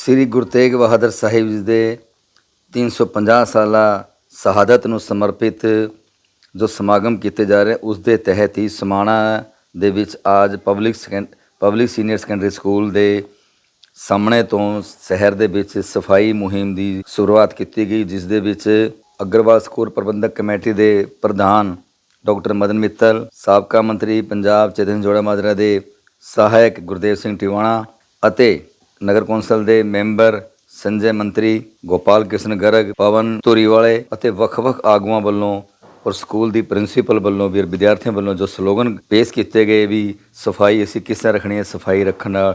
ਸ੍ਰੀ ਗੁਰੂ ਤੇਗ ਬਹਾਦਰ ਸਾਹਿਬ ਜੀ ਦੇ 350 ਸਾਲਾ ਸ਼ਹਾਦਤ ਨੂੰ ਸਮਰਪਿਤ ਜੋ ਸਮਾਗਮ ਕੀਤੇ ਜਾ ਰਹੇ, ਉਸ ਦੇ ਤਹਿਤ ਹੀ ਸਮਾਣਾ ਦੇ ਵਿੱਚ ਅੱਜ public second, public senior secondary school ਦੇ ਸਾਹਮਣੇ ਤੋਂ ਸ਼ਹਿਰ ਦੇ ਵਿੱਚ ਸਫ਼ਾਈ ਮੁਹਿੰਮ ਦੀ ਸ਼ੁਰੂਆਤ ਕੀਤੀ ਗਈ, ਜਿਸ ਦੇ ਵਿੱਚ ਅਗਰਵਾਲ ਸਕੂਲ ਪ੍ਰਬੰਧਕ ਕਮੇਟੀ ਦੇ ਪ੍ਰਧਾਨ ਡਾਕਟਰ ਮਦਨ ਮਿੱਤਲ, ਸਾਬਕਾ ਮੰਤਰੀ ਪੰਜਾਬ ਚੇਤਨ ਜੋੜਾ ਮਾਜਰਾ ਦੇ ਸਹਾਇਕ ਗੁਰਦੇਵ ਸਿੰਘ ਟਿਵਾਣਾ ਅਤੇ ਨਗਰ ਕੌਂਸਲ ਦੇ ਮੈਂਬਰ ਸੰਜੇ ਮੰਤਰੀ, ਗੋਪਾਲ ਕ੍ਰਿਸ਼ਨ ਗਰਗ, ਪਵਨ ਧੁਰੀਵਾਲੇ ਅਤੇ ਵੱਖ-ਵੱਖ ਆਗੂਆਂ ਵੱਲੋਂ ਔਰ ਸਕੂਲ ਦੀ ਪ੍ਰਿੰਸੀਪਲ ਵੱਲੋਂ ਵੀ ਵਿਦਿਆਰਥੀਆਂ ਵੱਲੋਂ ਜੋ ਸਲੋਗਨ ਪੇਸ਼ ਕੀਤੇ ਗਏ ਵੀ ਸਫ਼ਾਈ, ਅਸੀਂ ਕਿਸ ਤਰ੍ਹਾਂ ਰੱਖਣੀ ਹੈ ਸਫ਼ਾਈ ਰੱਖਣ ਨਾਲ,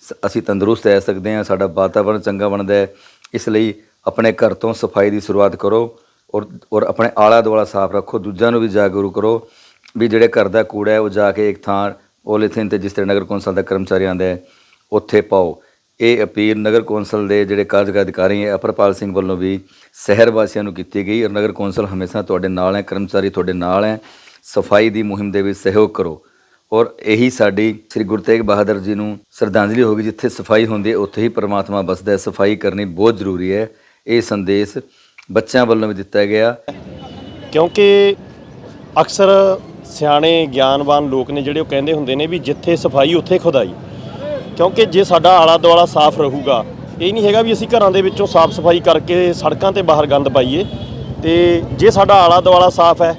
ਸ- ਅਸੀਂ ਤੰਦਰੁਸਤ ਰਹਿ ਸਕਦੇ ਹਾਂ, ਸਾਡਾ ਵਾਤਾਵਰਣ ਚੰਗਾ ਬਣਦਾ ਹੈ, ਇਸ ਲਈ ਆਪਣੇ ਘਰ ਤੋਂ ਸਫ਼ਾਈ ਦੀ ਸ਼ੁਰੂਆਤ ਕਰੋ ਔਰ ਔਰ ਆਪਣੇ ਆਲਾ ਦੁਆਲਾ ਸਾਫ਼ ਰੱਖੋ, ਦੂਜਿਆਂ ਨੂੰ ਵੀ ਜਾਗਰੂਕ ਕਰੋ ਵੀ ਜਿਹੜੇ ਘਰ ਦਾ ਕੂੜਾ ਹੈ ਉਹ ਜਾ ਕੇ ਇੱਕ ਥਾਂ ਪੋਲੀਥੀਨ ਤੇ ਜਿਸ ਤਰ੍ਹਾਂ ਨਗਰ ਕੌਂਸਲ ਦਾ ਕਰਮਚਾਰੀ ਆਉਂਦਾ ਹੈ, ਉੱਥੇ ਪਾਓ। ਇਹ ਅਪੀਲ ਨਗਰ ਕੌਂਸਲ ਦੇ ਜਿਹੜੇ ਕਾਰਜਕਾਰੀ ਅਧਿਕਾਰੀ ਹੈ, ਅਪਰਪਾਲ ਸਿੰਘ ਵੱਲੋਂ ਵੀ ਸ਼ਹਿਰ ਵਾਸੀਆਂ ਨੂੰ ਕੀਤੀ ਗਈ ਔਰ ਨਗਰ ਕੌਂਸਲ ਹਮੇਸ਼ਾ ਤੁਹਾਡੇ ਨਾਲ ਹੈ, ਕਰਮਚਾਰੀ ਤੁਹਾਡੇ ਨਾਲ ਹੈ, ਸਫ਼ਾਈ ਦੀ ਮੁਹਿੰਮ ਦੇ ਵਿੱਚ ਸਹਿਯੋਗ ਕਰੋ। ਔਰ ਇਹੀ ਸਾਡੀ ਸ੍ਰੀ ਗੁਰੂ ਤੇਗ ਬਹਾਦਰ ਜੀ ਨੂੰ ਸ਼ਰਧਾਂਜਲੀ ਹੋਗੀ ਜਿੱਥੇ ਸਫ਼ਾਈ ਹੁੰਦੀ ਹੈ, ਉੱਥੇ ਹੀ ਪਰਮਾਤਮਾ ਵਸਦਾ ਹੈ। ਸਫ਼ਾਈ ਕਰਨੀ ਬਹੁਤ ਜ਼ਰੂਰੀ ਹੈ। ਇਹ ਸੰਦੇਸ਼ ਬੱਚਿਆਂ ਵੱਲੋਂ ਵੀ ਦਿੱਤਾ ਗਿਆ। ਕਿਉਂਕਿ ਅਕਸਰ ਸਿਆਣੇ, ਗਿਆਨਵਾਨ ਲੋਕ ਨੇ ਜਿਹੜੇ ਉਹ ਕਹਿੰਦੇ ਹੁੰਦੇ ਨੇ ਵੀ ਜਿੱਥੇ ਸਫ਼ਾਈ, ਉੱਥੇ ਖੁਦਾਈ। ਕਿਉਂਕਿ ਜੇ ਸਾਡਾ ਆਲਾ ਦੁਆਲਾ ਸਾਫ਼ ਰਹੂਗਾ ਇਹ ਨਹੀਂ ਹੈਗਾ ਵੀ ਅਸੀਂ ਘਰਾਂ ਦੇ ਵਿੱਚੋਂ ਸਾਫ਼ ਸਫ਼ਾਈ ਕਰਕੇ ਸੜਕਾਂ ਤੇ ਬਾਹਰ ਗੰਦ ਪਾਈਏ। ਤੇ ਜੇ ਸਾਡਾ ਆਲਾ ਦੁਆਲਾ ਸਾਫ਼ ਹੈ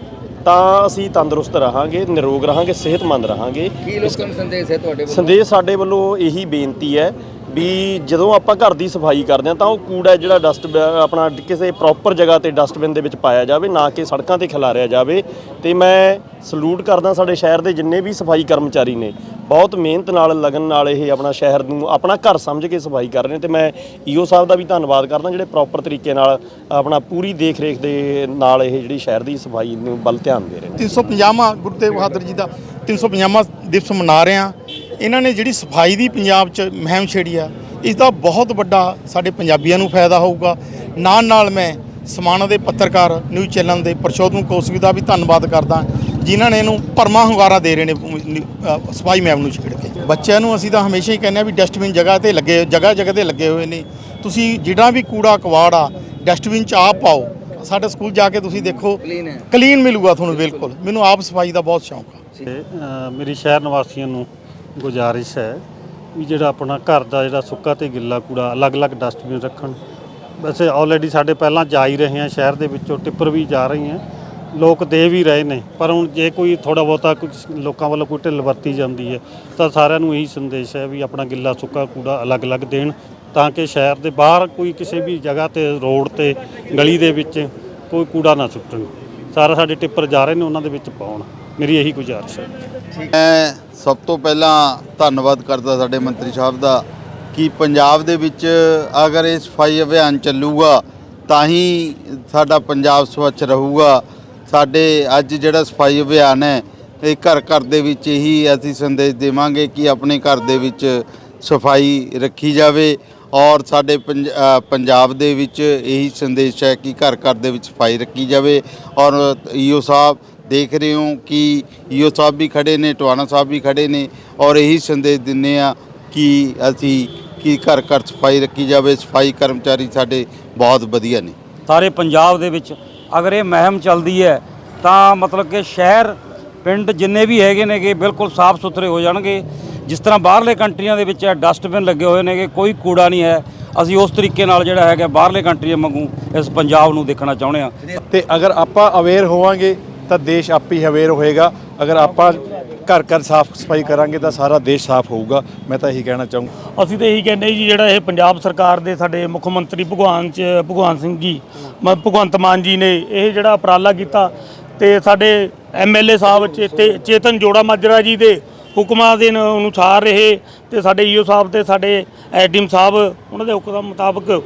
ਤਾਂ ਅਸੀਂ ਤੰਦਰੁਸਤ ਰਹਾਂਗੇ ਨਿਰੋਗ ਰਹਾਂਗੇ ਸਿਹਤਮੰਦ ਰਹਾਂਗੇ। ਕੀ ਲੋਕਾਂ ਨੂੰ ਸੰਦੇਸ਼ ਹੈ ਤੁਹਾਡੇ ਸੰਦੇਸ਼ ਸਾਡੇ ਵੱਲੋਂ ਇਹੀ ਬੇਨਤੀ ਹੈ ਵੀ ਜਦੋਂ ਆਪਾਂ ਘਰ ਦੀ ਸਫ਼ਾਈ ਕਰਦੇ ਹਾਂ ਤਾਂ ਉਹ ਕੂੜਾ ਜਿਹੜਾ ਡਸਟ ਆਪਣਾ ਕਿਸੇ ਪ੍ਰੋਪਰ ਜਗ੍ਹਾ ਤੇ ਡਸਟਬਿਨ ਦੇ ਵਿੱਚ ਪਾਇਆ ਜਾਵੇ, ਨਾ ਕਿ ਸੜਕਾਂ ਤੇ ਖਿਲਾਰਿਆ ਜਾਵੇ। ਤੇ ਮੈਂ ਸਲੂਟ ਕਰਦਾ ਸਾਡੇ ਸ਼ਹਿਰ ਦੇ ਜਿੰਨੇ ਵੀ ਸਫ਼ਾਈ ਕਰਮਚਾਰੀ ਨੇ। ਬਹੁਤ ਮਿਹਨਤ ਨਾਲ, ਲਗਨ ਨਾਲ ਇਹ ਆਪਣਾ ਸ਼ਹਿਰ ਨੂੰ ਆਪਣਾ ਘਰ ਸਮਝ ਕੇ ਸਫ਼ਾਈ ਕਰ ਰਹੇ ਨੇ ਤੇ ਮੈਂ ਈਓ ਸਾਹਿਬ ਦਾ ਵੀ ਧੰਨਵਾਦ ਕਰਦਾ ਜਿਹੜੇ ਪ੍ਰੋਪਰ ਤਰੀਕੇ ਨਾਲ ਆਪਣਾ ਪੂਰੀ ਦੇਖ ਰੇਖ ਦੇ ਨਾਲ ਇਹ ਜਿਹੜੀ ਸ਼ਹਿਰ ਦੀ ਸਫ਼ਾਈ ਨੂੰ ਵੱਲ ਧਿਆਨ ਦੇ ਰਹੇ ਨੇ। 350ਵਾਂ ਗੁਰੂ ਤੇਗ ਬਹਾਦਰ ਜੀ ਦਾ 350ਵਾਂ ਦਿਵਸ ਮਨਾ ਰਹੇ ਹਾਂ। ਇਹਨਾਂ ਨੇ ਜਿਹੜੀ ਸਫ਼ਾਈ ਦੀ ਪੰਜਾਬ 'ਚ ਮੁਹਿੰਮ ਛੇੜੀ ਆ ਇਸ ਦਾ ਬਹੁਤ ਵੱਡਾ ਸਾਡੇ ਪੰਜਾਬੀਆਂ ਨੂੰ ਫਾਇਦਾ ਹੋਊਗਾ। ਨਾਲ ਨਾਲ ਮੈਂ ਸਮਾਣਾ ਦੇ ਪੱਤਰਕਾਰ ਨਿਊਜ਼ ਚੈਨਲ ਦੇ ਪ੍ਰਸ਼ੋਧਨ ਕੋਸਵੀ ਦਾ ਵੀ ਧੰਨਵਾਦ ਕਰਦਾ ਜਿਨ੍ਹਾਂ ਨੇ ਇਹਨੂੰ ਭਰਮਾ ਹੁੰਗਾਰਾ ਦੇ ਰਹੇ ਨੇ ਸਫ਼ਾਈ ਮੁਹਿੰਮ ਨੂੰ ਛੇੜ ਕੇ। ਬੱਚਿਆਂ ਨੂੰ ਅਸੀਂ ਤਾਂ ਹਮੇਸ਼ਾ ਹੀ ਕਹਿੰਦੇ ਆ ਵੀ ਡਸਟਬਿਨ ਜਗ੍ਹਾ ਤੇ ਲੱਗੇ ਜਗ੍ਹਾ ਜਗ੍ਹਾ ਤੇ ਲੱਗੇ ਹੋਏ ਨੇ। ਤੁਸੀਂ ਜਿਹੜਾ ਵੀ ਕੂੜਾ ਕਵਾੜ ਆ ਡਸਟਬਿਨ 'ਚ ਆਪ ਪਾਓ ਸਾਡੇ ਸਕੂਲ ਜਾ ਕੇ ਤੁਸੀਂ ਦੇਖੋ। ਕਲੀਨ ਮਿਲੂਗਾ ਤੁਹਾਨੂੰ ਬਿਲਕੁਲ। ਮੈਨੂੰ ਆਪ ਸਫ਼ਾਈ ਦਾ ਬਹੁਤ ਸ਼ੌਂਕ ਆ। ਮੇਰੀ ਸ਼ਹਿਰ ਨਿਵਾਸੀਆਂ ਨੂੰ ਗੁਜ਼ਾਰਿਸ਼ ਹੈ ਵੀ ਜਿਹੜਾ ਆਪਣਾ ਘਰ ਦਾ ਜਿਹੜਾ ਸੁੱਕਾ ਤੇ ਗਿੱਲਾ ਕੂੜਾ ਅਲੱਗ-ਅਲੱਗ ਡਸਟਬਿਨ ਰੱਖਣ। ਵੈਸੇ ਆਲਰੇਡੀ ਸਾਡੇ ਪਹਿਲਾਂ ਜਾ ਹੀ ਰਹੇ ਆ ਸ਼ਹਿਰ ਦੇ ਵਿੱਚੋਂ ਟਿੱਪਰ ਵੀ ਜਾ ਰਹੀ ਹੈ ਲੋਕ ਦੇ ਵੀ ਰਹੇ ਨੇ, ਪਰ ਹੁਣ ਜੇ ਕੋਈ ਥੋੜਾ ਬਹੁਤਾ ਕੁਝ ਲੋਕਾਂ ਵੱਲੋਂ ਕੋਈ ਢਿੱਲ ਵਰਤੀ ਜਾਂਦੀ ਹੈ, ਤਾਂ ਸਾਰਿਆਂ ਨੂੰ ਇਹੀ ਸੰਦੇਸ਼ ਹੈ ਵੀ ਆਪਣਾ ਗਿੱਲਾ ਸੁੱਕਾ ਕੂੜਾ ਅਲੱਗ-ਅਲੱਗ ਦੇਣ, ਤਾਂ ਕਿ ਸ਼ਹਿਰ ਦੇ ਬਾਹਰ ਕੋਈ ਕਿਸੇ ਵੀ ਜਗ੍ਹਾ ਤੇ ਰੋਡ ਤੇ, ਗਲੀ ਦੇ ਵਿੱਚ ਕੋਈ ਕੂੜਾ ਨਾ ਸੁੱਟਣ। ਸਾਰਾ ਸਾਡੇ ਟਿੱਪਰ ਜਾ ਰਹੇ ਨੇ, ਉਹਨਾਂ ਦੇ ਵਿੱਚ ਪਾਉਣ। ਮੇਰੀ ਇਹੀ ਗੁਜ਼ਾਰਿਸ਼ ਹੈ। ਮੈਂ ਸਭ ਤੋਂ ਪਹਿਲਾਂ ਧੰਨਵਾਦ ਕਰਦਾ ਸਾਡੇ ਮੰਤਰੀ ਸਾਹਿਬ ਦਾ ਕਿ ਪੰਜਾਬ ਦੇ ਵਿੱਚ ਅਗਰ ਇਹ ਸਫ਼ਾਈ ਅਭਿਆਨ ਚੱਲੂਗਾ, ਤਾਂ ਹੀ ਸਾਡਾ ਪੰਜਾਬ ਸਵੱਛ ਰਹੂਗਾ। ਸਾਡੇ ਅੱਜ ਜਿਹੜਾ ਸਫ਼ਾਈ ਅਭਿਆਨ ਹੈ, ਇਹ ਘਰ ਘਰ ਦੇ ਵਿੱਚ ਹੀ ਅਸੀਂ ਸੰਦੇਸ਼ ਦੇਵਾਂਗੇ ਕਿ ਆਪਣੇ ਘਰ ਦੇ ਵਿੱਚ ਸਫ਼ਾਈ ਰੱਖੀ ਜਾਵੇ ਔਰ ਸਾਡੇ ਪੰਜਾਬ ਦੇ ਵਿੱਚ ਇਹੀ ਸੰਦੇਸ਼ ਹੈ ਕਿ ਘਰ ਘਰ ਦੇ ਵਿੱਚ ਸਫ਼ਾਈ ਰੱਖੀ ਜਾਵੇ ਔਰ ਈਓ ਸਾਹਿਬ ਦੇਖ ਰਹੇ ਹੋ ਕਿ ਈਓ ਸਾਹਿਬ ਵੀ ਖੜੇ ਨੇ ਟਵਾਣਾ ਸਾਹਿਬ ਵੀ ਖੜੇ ਨੇ ਔਰ ਇਹੀ ਸੰਦੇਸ਼ ਦਿੰਨੇ ਆ ਕਿ ਅਸੀਂ ਕਿ ਘਰ ਘਰ ਸਫ਼ਾਈ ਰੱਖੀ ਜਾਵੇ ਸਫ਼ਾਈ ਕਰਮਚਾਰੀ ਸਾਡੇ ਬਹੁਤ ਵਧੀਆ ਨੇ। ਸਾਰੇ ਪੰਜਾਬ ਦੇ ਵਿੱਚ ਅਗਰ ਇਹ ਮਹਿਮ ਚੱਲਦੀ ਹੈ ਤਾਂ ਮਤਲਬ ਕਿ ਸ਼ਹਿਰ ਪਿੰਡ ਜਿੰਨੇ ਵੀ ਹੈਗੇ ਨੇਗੇ ਬਿਲਕੁਲ ਸਾਫ਼ ਸੁਥਰੇ ਹੋ ਜਾਣਗੇ। ਜਿਸ ਤਰ੍ਹਾਂ ਬਾਹਰਲੇ ਕੰਟਰੀਆਂ ਦੇ ਵਿੱਚ ਡਸਟਬਿਨ ਲੱਗੇ ਹੋਏ ਨੇਗੇ ਕੋਈ ਕੂੜਾ ਨਹੀਂ ਹੈ। ਅਸੀਂ ਉਸ ਤਰੀਕੇ ਨਾਲ ਜਿਹੜਾ ਹੈਗਾ ਬਾਹਰਲੇ ਕੰਟਰੀਆਂ ਵਾਂਗੂ ਇਸ ਪੰਜਾਬ ਨੂੰ ਦੇਖਣਾ ਚਾਹੁੰਦੇ ਹਾਂ। ਤੇ ਅਗਰ ਆਪਾਂ ਅਵੇਅਰ ਹੋਵਾਂਗੇ ਤਾਂ ਦੇਸ਼ ਆਪ ਹੀ ਅਵੇਅਰ ਹੋਏਗਾ। ਅਗਰ ਆਪਾਂ ਘਰ ਘਰ ਸਾਫ਼ ਸਫ਼ਾਈ ਕਰਾਂਗੇ ਤਾਂ ਸਾਰਾ ਦੇਸ਼ ਸਾਫ਼ ਹੋਊਗਾ। ਮੈਂ ਤਾਂ ਇਹੀ ਕਹਿਣਾ ਚਾਹੂੰਗਾ। ਅਸੀਂ ਤਾਂ ਇਹੀ ਕਹਿੰਦੇ ਜੀ, ਜਿਹੜਾ ਇਹ ਪੰਜਾਬ ਸਰਕਾਰ ਦੇ ਸਾਡੇ ਮੁੱਖ ਮੰਤਰੀ ਭਗਵਾਨ ਚ, ਭਗਵਾਨ ਸਿੰਘ ਜੀ, ਮ- ਭਗਵੰਤ ਮਾਨ ਜੀ ਨੇ ਇਹ ਜਿਹੜਾ ਉਪਰਾਲਾ ਕੀਤਾ ਤੇ ਸਾਡੇ ਐਮਐਲਏ ਸਾਹਿਬ ਚੇਤੇ ਚੇਤਨ ਜੋੜਾ ਮਾਜਰਾ ਜੀ ਦੇ ਹੁਕਮਾਂ ਦੇ ਨ- ਅਨੁਸਾਰ ਰਹੇ ਤੇ ਸਾਡੇ ਈਓ ਸਾਹਿਬ ਤੇ ਸਾਡੇ ਐਡੀਐਮ ਸਾਹਿਬ, ਉਹਨਾਂ ਦੇ ਹੁਕਮ ਮੁਤਾਬਕ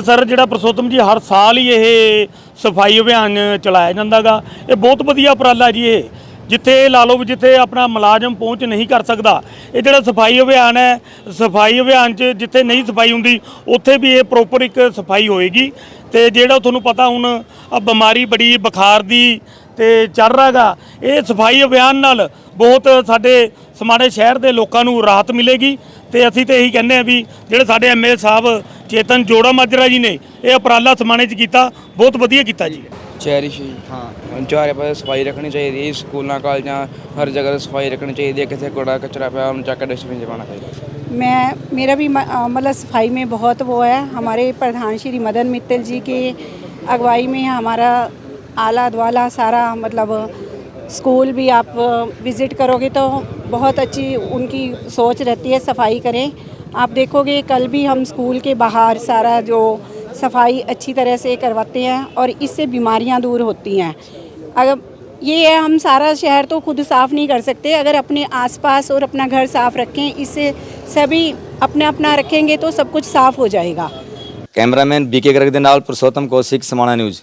ਸਰ ਜਿਹੜਾ ਪ੍ਰਸੋਤਮ ਜੀ ਹਰ ਸਾਲ ਹੀ ਇਹ ਸਫ਼ਾਈ ਅਭਿਆਨ ਚਲਾਇਆ ਜਾਂਦਾਗਾ। ਇਹ ਬਹੁਤ ਵਧੀਆ ਉਪਰਾਲਾ ਜੀ ਇਹ। ਜਿੱਥੇ ਲਾ ਲਓ ਵੀ ਜਿੱਥੇ ਆਪਣਾ ਮੁਲਾਜ਼ਮ ਪਹੁੰਚ ਨਹੀਂ ਕਰ ਸਕਦਾ, ਇਹ ਜਿਹੜਾ ਸਫ਼ਾਈ ਅਭਿਆਨ ਹੈ, ਸਫ਼ਾਈ ਅਭਿਆਨ 'ਚ ਜਿੱਥੇ ਨਹੀਂ ਸਫ਼ਾਈ ਹੁੰਦੀ, ਉੱਥੇ ਵੀ ਇਹ ਪ੍ਰੋਪਰ ਇੱਕ ਸਫ਼ਾਈ ਹੋਏਗੀ। ਤੇ ਜਿਹੜਾ ਤੁਹਾਨੂੰ ਪਤਾ ਹੁਣ ਆ ਬਿਮਾਰੀ ਬੜੀ ਬੁਖਾਰ ਦੀ ਤੇ ਚੱਲ ਰਾਗਾ ਇਹ ਸਫ਼ਾਈ ਅਭਿਆਨ ਨਾਲ ਬਹੁਤ ਸਾਡੇ ਸਮਾਣੇ ਸ਼ਹਿਰ ਦੇ ਲੋਕਾਂ ਨੂੰ ਰਾਹਤ ਮਿਲੇਗੀ। ਤੇ ਅਸੀਂ ਤੇ ਇਹੀ ਕਹਿੰਦੇ ਆ ਵੀ ਜਿਹੜੇ ਸਾਡੇ ਐਮਐਲਏ ਸਾਹਿਬ ਚੇਤਨ ਜੋੜਾ ਮਾਜਰਾ ਜੀ ਨੇ ਇਹ ਉਪਰਾਲਾ ਸਮਾਣੇ 'ਚ ਕੀਤਾ ਬਹੁਤ ਵਧੀਆ ਕੀਤਾ ਜੀ ਚੈਰਿਸ਼ ਹਾਂ ਚਾਰੇ ਪਾਸੇ ਸਫਾਈ ਰੱਖਣੀ ਚਾਹੀਦੀ ਹੈ ਸਕੂਲਾਂ ਕਾਲਜਾਂ ਹਰ ਜਗ੍ਹਾ ਤੇ ਸਫਾਈ ਰੱਖਣੀ ਚਾਹੀਦੀ ਹੈ ਕਿਤੇ ਕੂੜਾ ਕਚਰਾ ਪਿਆ ਉਹਨੂੰ ਚੱਕ ਕੇ ਡਸਟਬਿਨ 'ਚ ਪਾਉਣਾ ਚਾਹੀਦਾ मैं मेरा भी म- अ, मतलब सफाई में बहुत वो है हमारे प्रधान श्री मदन मित्तल जी के अगुवाई में हमारा आला द्वाला सारा मतलब स्कूल भी आप विज़िट करोगे तो बहुत अच्छी उनकी सोच रहती है सफाई करें आप देखोगे कल भी हम स्कूल के बाहर सारा जो सफाई अच्छी तरह से करवाते हैं और इससे बीमारियां दूर होती हैं अगर ये है हम सारा शहर तो खुद साफ़ नहीं कर सकते अगर अपने आसपास और अपना घर साफ़ रखें इससे सभी अपना अपना रखेंगे तो सब कुछ साफ़ हो जाएगा कैमरामैन बीके गर्ग के नाल पुरुषोत्तम कौशिक समाना न्यूज़